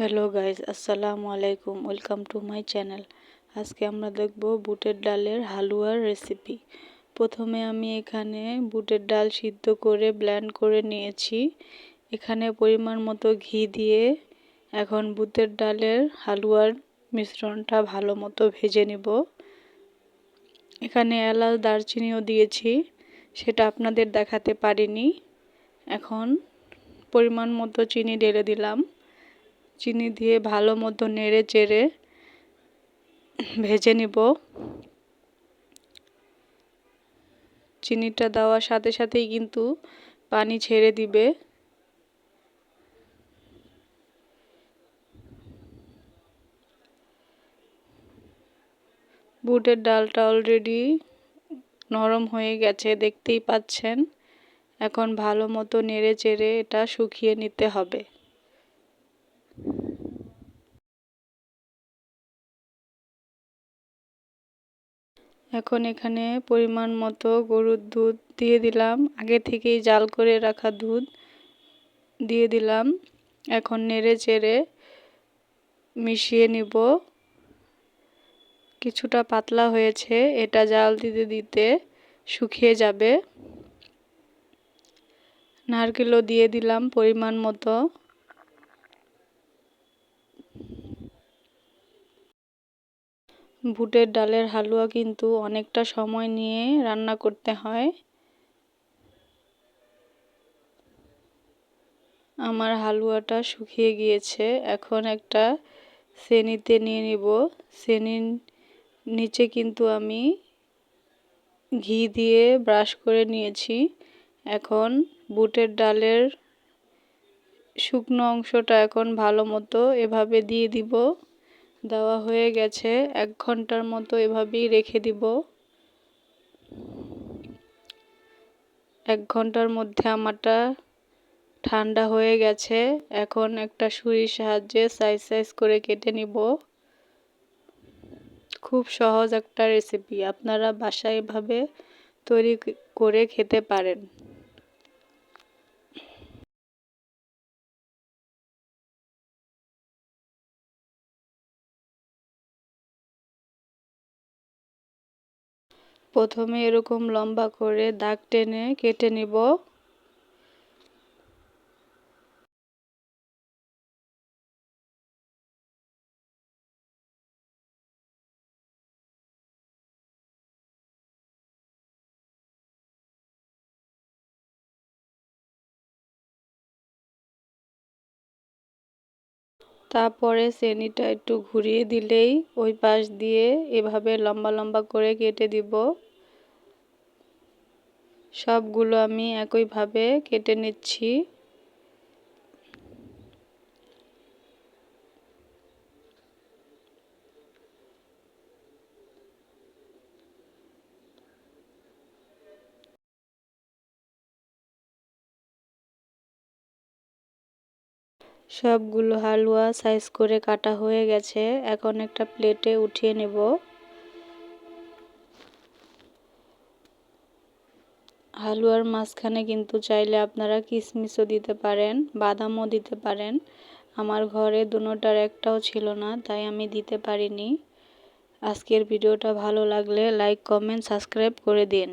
Hello guys আসসালামু আলাইকুম, welcome to my channel. আজকে আমরা দেখব বুটের ডালের হালুয়ার রেসিপি। প্রথমে আমি এখানে বুটের ডাল সিদ্ধ করে ব্ল্যান্ড করে নিয়েছি। এখানে পরিমাণ মতো ঘি দিয়ে এখন বুটের ডালের হালুয়ার মিশ্রণটা ভালো মতো ভেজে নিব। এখানে এলাচ, দারচিনিও দিয়েছি, সেটা আপনাদের দেখাতে পারিনি। এখন পরিমাণ মতো চিনি ঢেলে দিলাম। চিনি দিয়ে ভালো মতো নেড়ে চেড়ে ভেজে নিব। চিনিটা দেওয়ার সাথে সাথেই কিন্তু পানি ছেড়ে দিবে। বুটের ডালটা অলরেডি নরম হয়ে গেছে, দেখতেই পাচ্ছেন। এখন ভালো মতো নেড়ে চেড়ে এটা শুকিয়ে নিতে হবে। এখন এখানে পরিমাণ মতো গরুর দুধ দিয়ে দিলাম। আগে থেকেই জাল করে রাখা দুধ দিয়ে দিলাম। এখন নেড়ে চেড়ে মিশিয়ে নিব। কিছুটা পাতলা হয়েছে, এটা জাল দিতে দিতে শুকিয়ে যাবে। নারকেলও দিয়ে দিলাম পরিমাণ মতো। বুটের ডালের হালুয়া কিন্তু অনেকটা সময় নিয়ে রান্না করতে হয়। আমার হালুয়াটা শুকিয়ে গিয়েছে। এখন একটা সেনিতে নিয়ে নিব। সেনির নিচে কিন্তু আমি ঘি দিয়ে ব্রাশ করে নিয়েছি। এখন বুটের ডালের শুকনো অংশটা এখন ভালো মতো এভাবে দিয়ে দিব। দেওয়া হয়ে গেছে। এক ঘণ্টার মতো এভাবেই রেখে দিব। এক ঘণ্টার মধ্যে আমারটা ঠান্ডা হয়ে গেছে। এখন একটা ছুরির সাহায্যে সাইজ সাইজ করে কেটে নিব। খুব সহজ একটা রেসিপি আপনারা বাসায় এভাবে তৈরি করে খেতে পারেন। প্রথমে এরকম লম্বা করে দাগ টেনে কেটে নিব। তারপরে শ্রেণীটা একটু ঘুরিয়ে দিলেই ওই পাশ দিয়ে এভাবে লম্বা লম্বা করে কেটে দিব। সবগুলো আমি একইভাবে কেটে নিচ্ছি। সবগুলো হালুয়া সাইজ করে কাটা হয়ে গেছে। এখন একটা প্লেটে উঠিয়ে নেব। হালুয়ার মাঝখানে কিন্তু চাইলে আপনারা কিশমিশও দিতে পারেন, বাদামও দিতে পারেন। আমার ঘরে দুটার একটাও ছিল না, তাই আমি দিতে পারিনি। আজকের ভিডিওটা ভালো লাগলে লাইক, কমেন্ট, সাবস্ক্রাইব করে দিন।